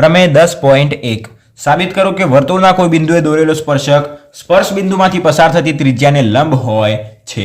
પ્રમેય દસ પોઈન્ટ એક. સાબિત કરો કે વર્તુળના કોઈ બિંદુએ દોરેલો સ્પર્શક સ્પર્શ બિંદુમાંથી પસાર થતી ત્રિજ્યાને લંબ હોય છે.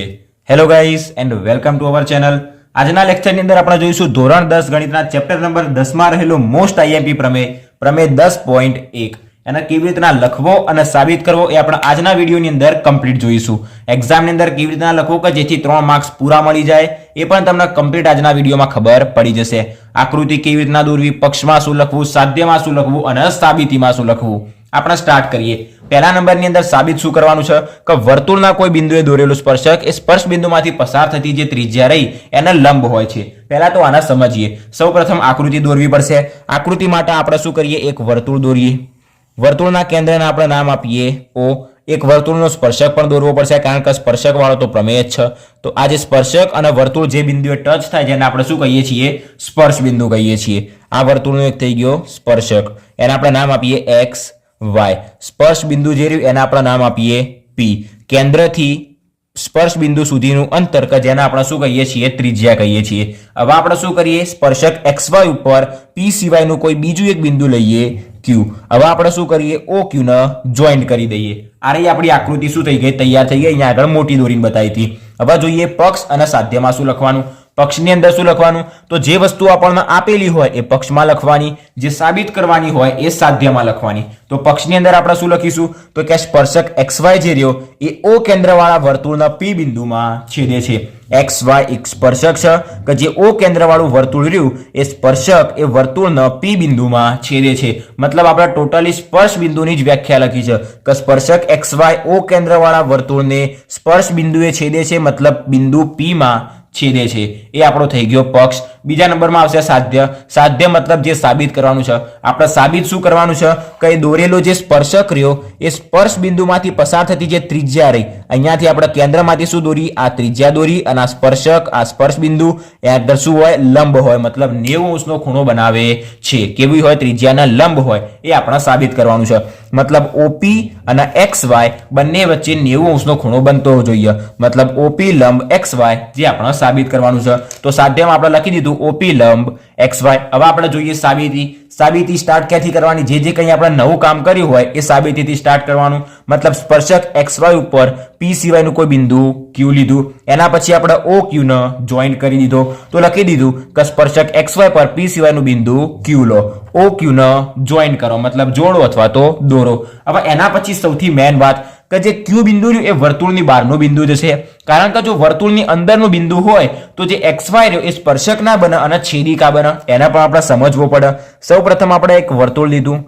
Hello guys and welcome to our channel આજના લેક્ચરની અંદર આપણે જોઈશું ધોરણ દસ ગણિતના ચેપ્ટર નંબર દસમાં રહેલો મોસ્ટ આઈએમપી પ્રમેય. પ્રમેય દસ પોઈન્ટ એક. એને કેવી રીતના લખવો અને સાબિત કરવો એ આપણે આજના વિડીયોની અંદર કમ્પ્લીટ જોઈશું. એક્ઝામની અંદર કેવી રીતના લખવું કે જેથી ત્રણ માર્ક્સ પૂરા મળી જાય, એ પણ તમને કમ્પ્લીટ આજના વિડીયોમાં ખબર પડી જશે. આકૃતિ કેવી રીતના દોરવી, પક્ષમાં શું લખવું, સાધ્યમાં શું લખવું અને સાબિતીમાં શું લખવું. આપણે સ્ટાર્ટ કરીએ. પહેલા નંબરની અંદર સાબિત શું કરવાનું છે? કે વર્તુળના કોઈ બિંદુએ દોરેલું સ્પર્શક એ સ્પર્શ બિંદુમાંથી પસાર થતી જે ત્રિજ્યા રહી, એને લંબ હોય છે. પહેલા તો આના સમજીએ. સૌપ્રથમ આકૃતિ દોરવી પડશે. આકૃતિ માટે આપણે શું કરીએ? એક વર્તુળ દોરીએ. વર્તુળના કેન્દ્રને આપણે નામ આપીએ. ઓ, એક વર્તુળનો સ્પર્શક પણ દોરવો પડશે કારણ કે સ્પર્શક વાળો તો પ્રમેય જ છે. તો આ જે સ્પર્શક અને વર્તુળ જે બિંદુએ ટચ થાય જેને આપણે શું કહીએ છીએ? સ્પર્શ બિંદુ કહીએ છીએ. આ વર્તુળનો એક થઈ ગયો સ્પર્શક. એને આપણે નામ આપીએ એક્સ, વાય. સ્પર્શ બિંદુ જે રહ્યું એને આપણે નામ આપીએ પી. કેન્દ્રથી સ્પર્શ બિંદુ સુધીનું અંતર કે જેને આપણે શું કહીએ છીએ? ત્રિજ્યા કહીએ છીએ. હવે આપણે શું કરીએ? સ્પર્શક એક્સ વાય ઉપર પી સિવાયનું કોઈ બીજું એક બિંદુ લઈએ. ક્યુ હવે આપણે શું કરીએ? ઓ ક્યુ ને જોઈન્ટ કરી દઈએ. આ આપણી આકૃતિ શું થઈ ગઈ? તૈયાર થઈ ગઈ. અહીંયા આગળ મોટી દોરીને બતાવી હતી. હવે જોઈએ પક્ષ અને સાધ્યમાં શું લખવાનું. પક્ષની અંદર શું લખવાનું? તો જે વસ્તુ આપણને આપેલી હોય એ પક્ષમાં લખવાની, જે સાબિત કરવાની હોય એ સાધ્યમાં લખવાની. તો પક્ષની અંદર આપણે શું લખીશું? તો કે સ્પર્શક એક્સ વાય જે રહ્યો, એ ઓ કેન્દ્રવાળા વર્તુળના પી બિંદુમાં છેદે છે. એક્સ વાય એક સ્પર્શક છે, કે જે ઓ કેન્દ્રવાળું વર્તુળ રહ્યું, એ સ્પર્શક એ વર્તુળના પી બિંદુમાં છેદે છે. મતલબ આપણે ટોટલી સ્પર્શ બિંદુની જ વ્યાખ્યા લખી છે, કે સ્પર્શક એક્સ વાય ઓ કેન્દ્રવાળા વર્તુળને સ્પર્શ બિંદુએ છેદે છે, મતલબ બિંદુ પી માં છેદે છે. એ આપણો થઈ ગયો પક્ષ બીજા નંબરમાં આવશે સાધ્ય. સાધ્ય મતલબ જે સાબિત કરવાનું છે. આપણે સાબિત શું કરવાનું છે? કે એ દોરેલો જે સ્પર્શક રહ્યો, એ સ્પર્શ બિંદુમાંથી પસાર થતી જે ત્રિજ્યા રહી, અહીંયાથી આપણે કેન્દ્રમાંથી શું દોરી? આ ત્રિજ્યા દોરી અને આ સ્પર્શક, આ સ્પર્શ બિંદુ, એ આગળ શું હોય? લંબ હોય. મતલબ નેવું અંશનો ખૂણો બનાવે છે. કેવી હોય? ત્રિજ્યાના લંબ હોય. એ આપણે સાબિત કરવાનું છે. મતલબ ઓપી અને એક્સ વાય બંને વચ્ચે નેવું અંશનો ખૂણો બનતો જોઈએ. મતલબ ઓપી, લંબ, એક્સ વાય જે આપણે સાબિત કરવાનું છે. તો સાધ્યમાં આપણે લખી દીધું, ઓપી લંબ, એક્સ વાય. હવે આપણે જોઈએ સાબિતી. સાબિતી સ્ટાર્ટ ક્યાંથી કરવાની? જે જે કંઈ આપણે નવું કામ કર્યું હોય, એ સાબિતીથી સ્ટાર્ટ કરવાનું. મતલબ સ્પર્શક એક્સ વાય ઉપર પી સિવાયનું કોઈ બિંદુ ક્યુ લીધું. એના પછી આપણે ઓ ક્યુ ને જોઈન્ટ કરી દીધો. તો લખી દીધું કે સ્પર્શક એક્સ વાય પર પી સિવાયનું બિંદુ ક્યુ લો. ઓ ક્યુ ને જોઈન્ટ કરો. મતલબ જોડો અથવા તો દોરો. હવે એના પછી સૌથી મેન વાત કે જે ક્યુ બિંદુ રહ્યું એ વર્તુળની બહારનું બિંદુ જશે કારણ કે જો વર્તુળની અંદરનું બિંદુ હોય, તો જે એક્સ વાય રહ્યો એ સ્પર્શક ના બને અને છેદિકા બને. એને પણ આપણે સમજવું પડે. સૌ આપણે એક વર્તુળ લીધું.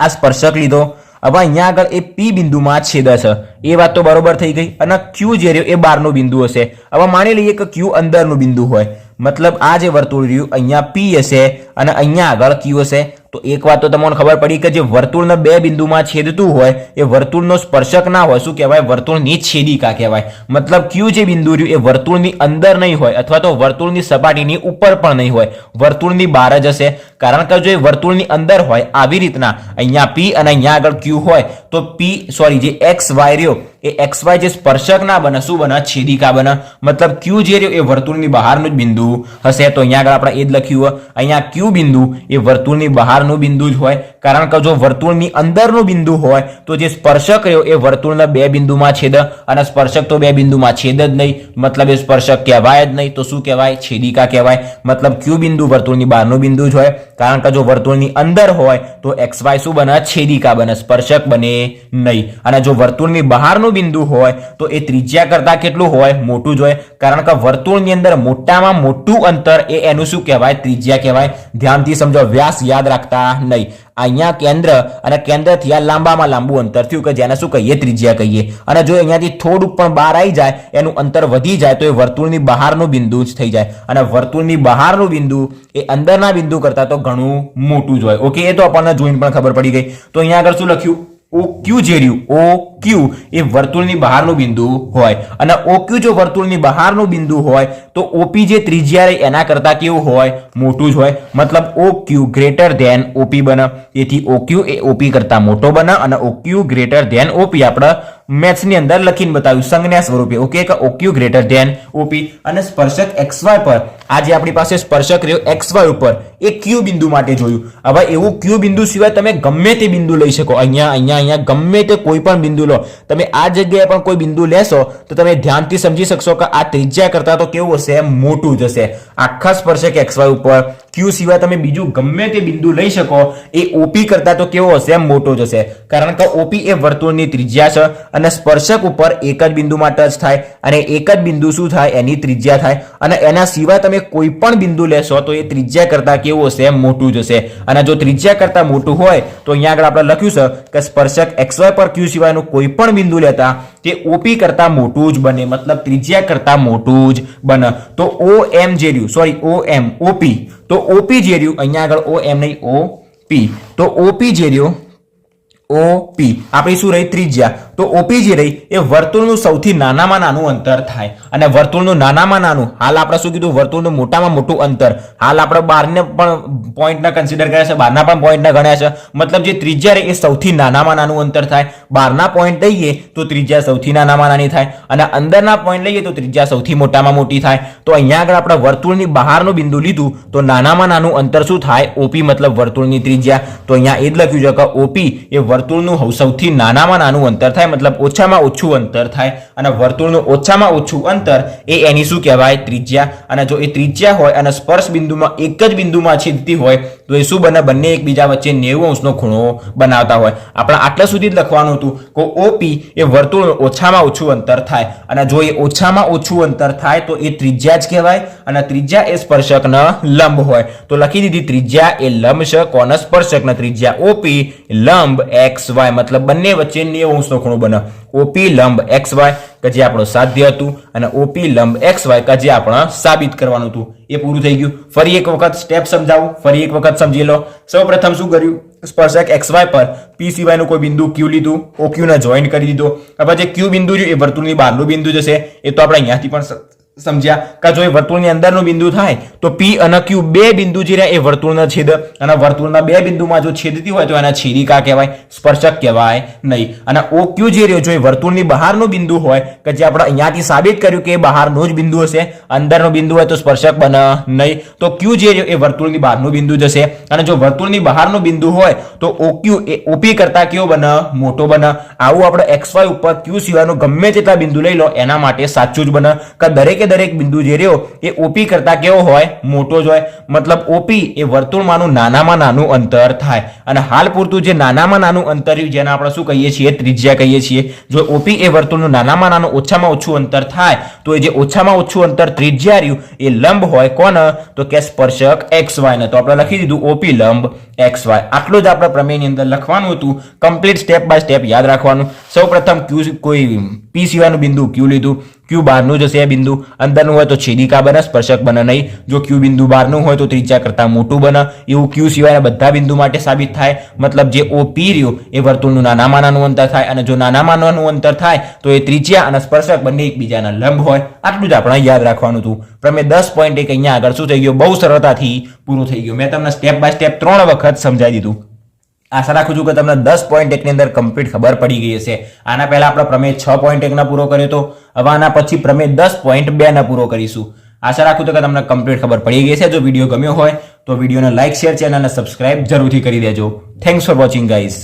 આ સ્પર્શક લીધો. હવે અહીંયા આગળ એ પી બિંદુમાં છેદ છે એ વાત તો બરોબર થઈ ગઈ. અને ક્યુ જે રહ્યો એ બહારનું બિંદુ હશે. હવે માની લઈએ કે ક્યુ અંદરનું બિંદુ હોય. મતલબ આ જે વર્તુળ રહ્યું, અહીંયા પી હશે અને અહીંયા આગળ ક્યુ હશે. તો એક વાત તો તમને ખબર પડી કે જે વર્તુળના બે બિંદુમાં છેદતું હોય, એ વર્તુળનો સ્પર્શક ના હોય. શું કહેવાય? વર્તુળની છેદિકા કહેવાય. મતલબ ક્યુ જે બિંદુ રહ્યું, એ વર્તુળની અંદર નહીં હોય અથવા તો વર્તુળની સપાટીની ઉપર પણ નહીં હોય. વર્તુળની બહાર જ હશે. કારણ કે જો એ વર્તુળની અંદર હોય, આવી રીતના અહીંયા પી અને અહીંયા આગળ ક્યુ હોય, તો પી સોરી જે એક્સ વાય રહ્યો, એ એક્સ વાય જે સ્પર્શક ના બને. શું બને? છેદિકા બને. મતલબ ક્યુ જે રહ્યો, એ વર્તુળની બહારનું જ બિંદુ હશે. તો અહીંયા આગળ આપણે એ જ લખ્યું હોય. અહીંયા ક્યુ બિંદુ એ વર્તુળની બહારનું બિંદુ જ હોય. કારણ કે જો વર્તુળની અંદરનું બિંદુ હોય, તો જે સ્પર્શક રહ્યો એ વર્તુળના બે બિંદુમાં છેદ. અને સ્પર્શક તો બે બિંદુમાં છેદ જ નહીં. મતલબ એ સ્પર્શક કહેવાય જ નહીં, તો શું કહેવાય? છેદિકા કહેવાય. મતલબ ક્યુ બિંદુ? વર્તુળની બહારનું બિંદુ જ હોય. કારણ કે જો વર્તુળની અંદર હોય, તો એક્સ વાય શું બને? છેદિકા બને. સ્પર્શક બને નહીં. અને જો વર્તુળની બહારનું બિંદુ હોય, તો એ ત્રિજ્યા કરતા કેટલું હોય? મોટું જ હોય. કારણ કે વર્તુળની અંદર મોટામાં મોટું અંતર એ એનું શું કહેવાય? ત્રિજ્યા કહેવાય. ધ્યાનથી સમજો, વ્યાસ યાદ રાખતા નહીં. અહીંયા કેન્દ્ર અને કેન્દ્રથી આ લાંબામાં લાંબુ અંતર થયું કે જેને શું કહીએ, ત્રિજ્યા કહીએ. અને જો અહીંયાથી થોડુંક પણ બહાર આવી જાય, એનું અંતર વધી જાય, તો એ વર્તુળની બહારનું બિંદુ જ થઈ જાય. અને વર્તુળની બહારનું બિંદુ એ અંદરના બિંદુ કરતાં તો ઘણું મોટું જ હોય. ઓકે, એ તો આપણને જોઈને પણ ખબર પડી ગઈ. તો અહીંયા આગળ શું લખ્યું? ઓ ક્યુ જે રહ્યું ક્યુ એ વર્તુળની બહારનું બિંદુ હોય. અને ઓ ક્યુ જો વર્તુળની બહારનું બિંદુ હોય, તો ઓપી જે ત્રિજ્યા રહે એના કરતા કેવું હોય? મોટું જ હોય. મતલબ O Q greater than OP બને. તેથી ઓ ક્યુ એ ઓપી કરતા મોટો બને અને O Q greater than OP આપણે મેથ્સની અંદર લખીને બતાવ્યું, સંજ્ઞા સ્વરૂપે. ઓકે કે ઓક્યુ ગ્રેટર ધેન ઓપી અને સ્પર્શક એક્સ વાય પર. જે આપણી પાસે સ્પર્શક રહ્યો એક્સ વાય ઉપર. એ ક્યુ બિંદુ માટે જોયું. હવે એવું ક્યુ બિંદુ સિવાય તમે ગમે તે બિંદુ લઈ શકો. અહીંયા અહીંયા અહીંયા ગમે તે કોઈ પણ બિંદુ લો. તમે આ જગ્યાએ પણ કોઈ બિંદુ લેશો, તો તમે ધ્યાનથી સમજી શકશો કે આ ત્રિજ્યા કરતા તો કેવું હશે? મોટું જ હશે. આખા સ્પર્શક એક્સ વાય ઉપર ક્યુ સિવાય તમે બીજું ગમે તે બિંદુ લઈ શકો, એ ઓપી કરતા તો કેવો હશે? મોટો જશે કારણ કે ઓપી એ વર્તુળની ત્રિજ્યા છે અને સ્પર્શક ઉપર એક જ બિંદુમાં ટચ થાય અને એક જ બિંદુ શું થાય? એની ત્રિજ્યા થાય. અને એના સિવાય તમે કોઈ પણ બિંદુ લેશો તો એ ત્રિજ્યા કરતા કેવું હશે? મોટું જશે અને જો ત્રિજ્યા કરતા મોટું હોય, તો અહીંયા આગળ આપણે લખ્યું છે કે સ્પર્શક એક્સવાય પર ક્યુ સિવાયનું કોઈ પણ બિંદુ લેતા તે ઓપી કરતા મોટું જ બને. મતલબ ત્રિજ્યા કરતા મોટું જ બને. તો ઓ એમ જે રહ્યું સોરી ઓ એમ ઓપી તો ઓપી જે રહ્યું, અહીંયા આગળ ઓ એમ નહીં ઓ પી તો ઓપી જે રહ્યું પી આપણી શું રહી? ત્રિજ્યા. તો ઓપી જે રહી, એ વર્તુળનું સૌથી નાનામાં નાનું અંતર થાય. અને વર્તુળનું નાનામાં નાનું, હાલ આપણે શું કીધું? વર્તુળનું મોટામાં મોટું અંતર. હાલ આપણે બારને પણ પોઈન્ટના કન્સિડર કર્યા છે, બારના પણ પોઈન્ટના ગણ્યા છે. મતલબ જે ત્રિજ્યા રહે, એ સૌથી નાનામાં નાનું અંતર થાય. બારના પોઈન્ટ લઈએ, તો ત્રિજ્યા સૌથી નાનામાં નાની થાય. અને અંદરના પોઈન્ટ લઈએ, તો ત્રિજ્યા સૌથી મોટામાં મોટી થાય. તો અહીંયા આગળ આપણે વર્તુળની બહારનું બિંદુ લીધું, તો નાનામાં નાનું અંતર શું થાય? ઓપી મતલબ વર્તુળની ત્રિજ્યા. તો અહીંયા એ જ લખ્યું છે કે ઓપી એ વર્તુળનું સૌથી નાનામાં નાનું અંતર થાય. મતલબ ઓછામાં ઓછું અંતર થાય અને વર્તુળનું ઓછામાં ઓછું અંતર એ એની શું કહેવાય? ત્રિજ્યા. અને જો એ ત્રિજ્યા હોય અને સ્પર્શ બિંદુમાં એક જ બિંદુમાં છેદતી હોય, તો એ શું બને? બંને એકબીજા વચ્ચે નેવું અંશનો ખૂણો બનાવતા હોય. આપણે આટલા સુધી જ લખવાનું હતું કે ઓપી એ વર્તુળનું ઓછામાં ઓછું અંતર થાય. અને જો એ ઓછામાં ઓછું અંતર થાય, તો એ ત્રિજ્યા જ કહેવાય. અને ત્રિજ્યા એ સ્પર્શકના લંબ હોય. તો લખી દીધી ત્રિજ્યા એ લંબ છે કોના સ્પર્શકના ત્રિજ્યા. ઓપી લંબ એક્સ વાય. મતલબ બંને વચ્ચે નેવું અંશનો ખૂણો બને ઓપી લંબ એક્સ વાય કે જે આપણું સાધ્ય હતું અને ઓપી લંબ એક્સ વાય કે જે આપણે સાબિત કરવાનું હતું. એ પૂરું થઈ ગયું. ફરી એક વખત સ્ટેપ સમજાવું. ફરી એક વખત સમજી લો. સૌ પ્રથમ શું કર્યું? સ્પર્શક એક્સ વાય પર પી સિવાયનું કોઈ બિંદુ ક્યુ લીધું. ઓ ક્યુ ને જોઈન કરી દીધો. હવે જે ક્યુ બિંદુ છે એ વર્તુળની બહારનું બિંદુ જશે. એ તો આપણે અહીંયાથી પણ સમજ્યા? કે જો એ વર્તુળની અંદરનું બિંદુ થાય, તો પી અને ક્યુ બે બિંદુ જે રહ્યા એ વર્તુળના છેદ. અને વર્તુળના બે બિંદુમાં જો છેદતી હોય, તો એના છેદિકા કહેવાય? સ્પર્શક કહેવાય નહીં. અને ઓ ક્યુ જે રહ્યો, જો એ વર્તુળની બહારનું બિંદુ હોય, કે જે આપણે અહીંયાથી સાબિત કર્યું કે એ બહારનું જ બિંદુ હશે, અંદરનું બિંદુ હોય તો સ્પર્શક બને નહીં. તો ક્યુ જે રહ્યો, એ વર્તુળની બહારનું બિંદુ જશે. અને જો વર્તુળની બહારનું બિંદુ હોય, તો ઓ ક્યુ એ ઓપી કરતા કેવો બને? મોટો બને. આવું આપણે એક્સ વાય ઉપર ક્યુ સિવાયનું ગમે તેટલા બિંદુ લઈ લો, એના માટે સાચું જ બને. કે દરેકે દરેક બિંદુ જે રહ્યો એ ઓપી કરતા કેવો હોય? મોટો જ હોય. મતલબ ઓપી એ વર્તુળમાંનું નાનામાં નાનું અંતર થાય. અને હાલ પૂરતું જે નાનામાં નાનું અંતર રહ્યું, જેને આપણે શું કહીએ છીએ? ત્રિજ્યા કહીએ છીએ. જો ઓપી એ વર્તુળનું નાનામાં નાનું ઓછામાં ઓછું અંતર થાય, તો એ જે ઓછામાં ઓછું અંતર ત્રિજ્યા રહ્યું, એ લંબ હોય કોને તો કે સ્પર્શક એક્સ વાય ને. તો આપણે લખી દીધું ઓપી લંબ એક્સ વાય આટલું જ આપણે પ્રમેયની અંદર લખવાનું હતું. કમ્પ્લીટ સ્ટેપ બાય સ્ટેપ યાદ રાખવાનું. સૌ પ્રથમ ક્યુ કોઈ પી સિવાયનું બિંદુ ક્યુ લીધું. ક્યુ બહારનું જશે એ બિંદુ. અંદરનું હોય તો છેદિકા બને, સ્પર્શક બને નહીં. જો ક્યુ બિંદુ બહારનું હોય તો ત્રિજ્યા કરતાં મોટું બને. એવું ક્યુ સિવાયના બધા બિંદુ માટે સાબિત થાય. મતલબ જે ઓ પી રહ્યું, એ વર્તુળનું નાનામાં નાનું અંતર થાય. અને જો નાનામાં નાનું અંતર થાય, તો એ ત્રિજ્યા અને સ્પર્શક બંને એકબીજાના લંબ હોય. આટલું જ આપણે યાદ રાખવાનું હતું. પ્રમે દસ પોઈન્ટ એક અહીંયા આગળ શું થઈ ગયું? બહુ સરળતાથી પૂરું થઈ ગયું. મેં તમને સ્ટેપ બાય સ્ટેપ ત્રણ વખત સમજાવી દીધું. આશા રાખું છું કે તમને દસ પોઈન્ટ એકની અંદર કમ્પ્લીટ ખબર પડી ગઈ હશે. આના પહેલા આપણે પ્રમેય છ પોઈન્ટ એકના પૂરો કર્યો હતો હવે આના પછી પ્રમેય દસ પોઈન્ટ બેના પૂરો કરીશું. આશા રાખું છું કે તમને કમ્પ્લીટ ખબર પડી ગઈ છે જો વીડિયો ગમ્યો હોય, તો વિડીયોને લાઇક શેર ચેનલને સબસ્ક્રાઇબ જરૂરથી કરી દેજો. Thanks for watching guys